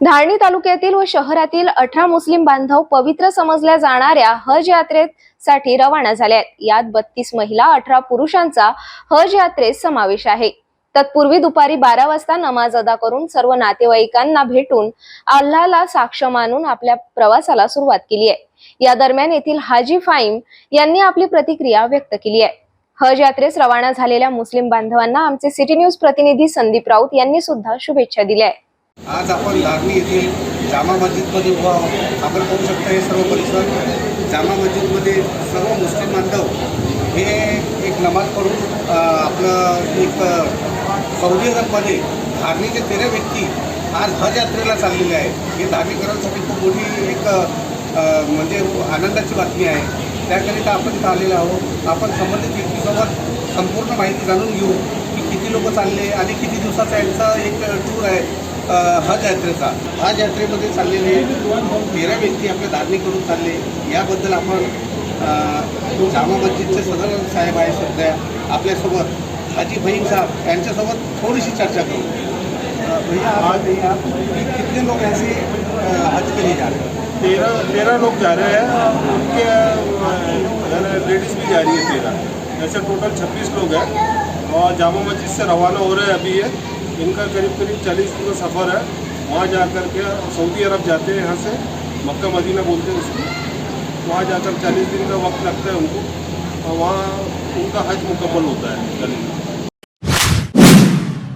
धारणी तालुक्यातील व शहरातील अठरा मुस्लिम बांधव पवित्र समजल्या जाणाऱ्या हज यात्रेसाठी रवाना झाले आहेत यात बत्तीस महिला अठरा पुरुषांचा हज यात्रेत समावेश आहे. तत्पूर्वी दुपारी बारा वाजता नमाज अदा करून सर्व नातेवाईकांना भेटून अल्लाला साक्ष मानून आपल्या प्रवासाला सुरुवात केली आहे. या दरम्यान येथील हाजी फाईम यांनी आपली प्रतिक्रिया व्यक्त केली आहे. हज यात्रेस रवाना झालेल्या मुस्लिम बांधवांना आमचे सिटी न्यूज प्रतिनिधी संदीप राऊत यांनी सुद्धा शुभेच्छा दिल्या आहेत. आज आपण धारणी येथील जामा मस्जिदमध्ये उभा आहोत. आपण पाहू शकता हे सर्व परिसर. जामा मस्जिदमध्ये सर्व मुस्लिम बांधव हे एक नमाज पढून आपलं एक सौदी अरबमध्ये धारणीचे तेरा व्यक्ती आज हज यात्रेला चाललेले आहेत. हे धार्मिकरांसाठी खूप मोठी एक म्हणजे आनंदाची बातमी आहे. त्याकरिता आपण इथं आलेलो आहोत. आपण संबंधित व्यक्तीसोबत संपूर्ण माहिती जाणून घेऊ की किती लोक चालले आणि किती दिवसाचा यांचा एक टूर आहे. हज यात्रेचा हज यात्रे यात्रेमध्ये चाललेले तेरा व्यक्ती आपल्या धार्मिकडून चालले. याबद्दल आपण अ, जामा मस्जिदचे सदर साहेब आहे सध्या. आपल्यासोबत हाजी फहीम साहब यांच्यासोबत थोडीशी चर्चा करू. भैया आज भैया कितने लोग ऐसे हज के लिए जा रहे हैं? तेरह तेरह लोग जा रहे हैं. उनके लेडीज़ भी जा रही है तेरह ऐसे टोटल छब्बीस लोग हैं और जामा मस्जिद से रवाना हो रहे हैं अभी ये. इनका करीब करीब चालीस दिन का सफ़र है। वहाँ जा कर के सऊदी अरब जाते हैं यहाँ से, मक्का, मदीना बोलते हैं उसको। वहाँ जाकर चालीस दिन का वक्त लगता है उनको। और वहाँ उनका हज मुकम्मल होता है। चालीस दिन